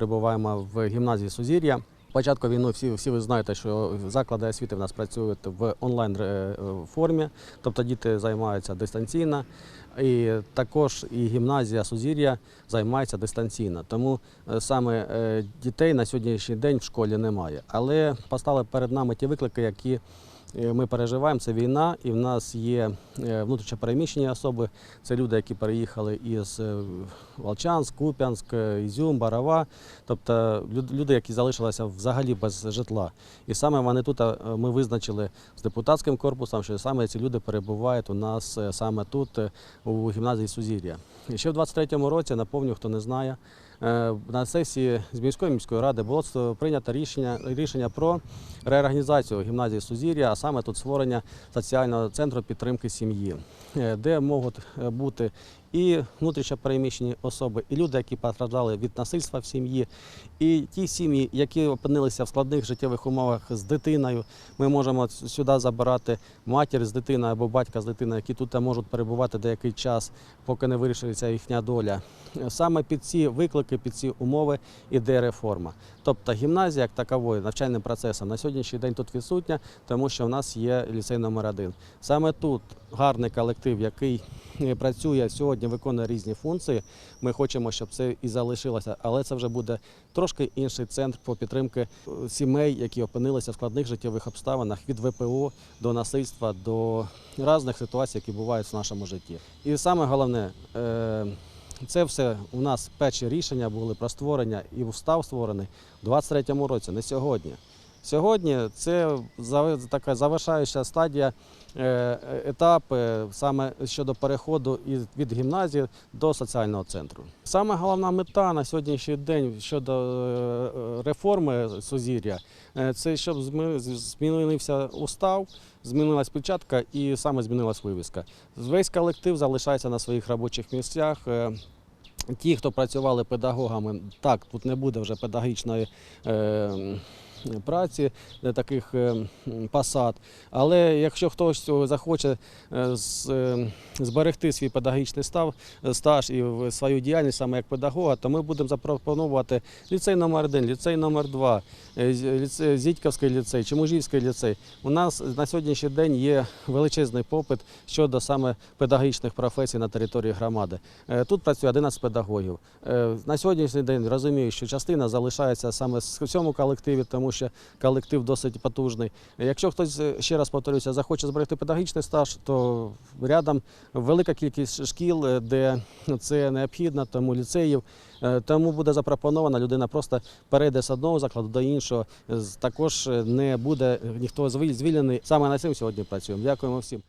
перебуваємо в гімназії Сузір'я. Початку війни всі, всі ви знаєте, що заклади освіти в нас працюють в онлайн е, формі, тобто діти займаються дистанційно. І також і гімназія Сузір'я займається дистанційно. Тому е, саме е, дітей на сьогоднішній день в школі немає. Але постали перед нами ті виклики, які ми переживаємо. Це війна, і в нас є е, внутрішньо переміщені особи. Це люди, які переїхали із е, Волчанськ, Куп'янськ, е, Ізюм, Барава, тобто люди, які залишилися взагалі без житла. І саме вони тут е, ми визначили з депутатським корпусом, що саме ці люди перебувають у нас е, саме тут, е, у гімназії Сузір'я. І ще в 23-му році, наповню, хто не знає, е, на сесії з міської міської ради було прийнято рішення, рішення про реорганізацію гімназії Сузір'я, саме тут створення соціального центру підтримки сім'ї, е, де можуть е, бути і внутрішньо переміщені особи, і люди, які постраждали від насильства в сім'ї, і ті сім'ї, які опинилися в складних життєвих умовах з дитиною. Ми можемо сюди забирати матір з дитиною або батька з дитиною, які тут можуть перебувати деякий час, поки не вирішиться їхня доля. Саме під ці виклики, під ці умови іде реформа. Тобто гімназія як таковою навчальним процесом на сьогоднішній день тут відсутня, тому що в нас є ліцей номер один. Саме тут гарний колектив, який працює сьогодні, виконує різні функції. Ми хочемо, щоб це і залишилося, але це вже буде трошки інший центр по підтримки е, сімей, які опинилися в складних життєвих обставинах від ВПО до насильства, до різних ситуацій, які бувають в нашому житті. І саме головне. е, це все у нас перші рішення були про створення і устав створений у 23-му році, не сьогодні. Сьогодні це така завершаюча стадія, е, етап саме щодо переходу від гімназії до соціального центру. Саме головна мета на сьогоднішній день щодо е, реформи Сузір'я е, це щоб змінився устав, змінилась печатка і саме змінилась вивіска. Весь колектив залишається на своїх робочих місцях. Ті, хто працювали педагогами, так, тут не буде вже педагогічної праці, е, таких е, посад. Але якщо хтось захоче е, зберегти свій педагогічний став, стаж і свою діяльність саме як педагога, то ми будемо запропонувати ліцей номер 1 ліцей номер 2 ліцей, Зітьківський ліцей, Чемужівський ліцей. У нас на сьогоднішній день є величезний попит щодо саме педагогічних професій на території громади. Тут працює 11 педагогів. На сьогоднішній день розумію, що частина залишається саме в цьому колективі, тому що колектив досить потужний. Якщо хтось е, ще раз повторюся, захоче зберегти педагогічний стаж, то рядом велика кількість шкіл, е, де це необхідно, тому ліцеїв. Е, Тому буде запропонована людина просто перейде з одного закладу до іншого. Також не буде ніхто звільнений. Саме на цим сьогодні працюємо. Дякуємо всім.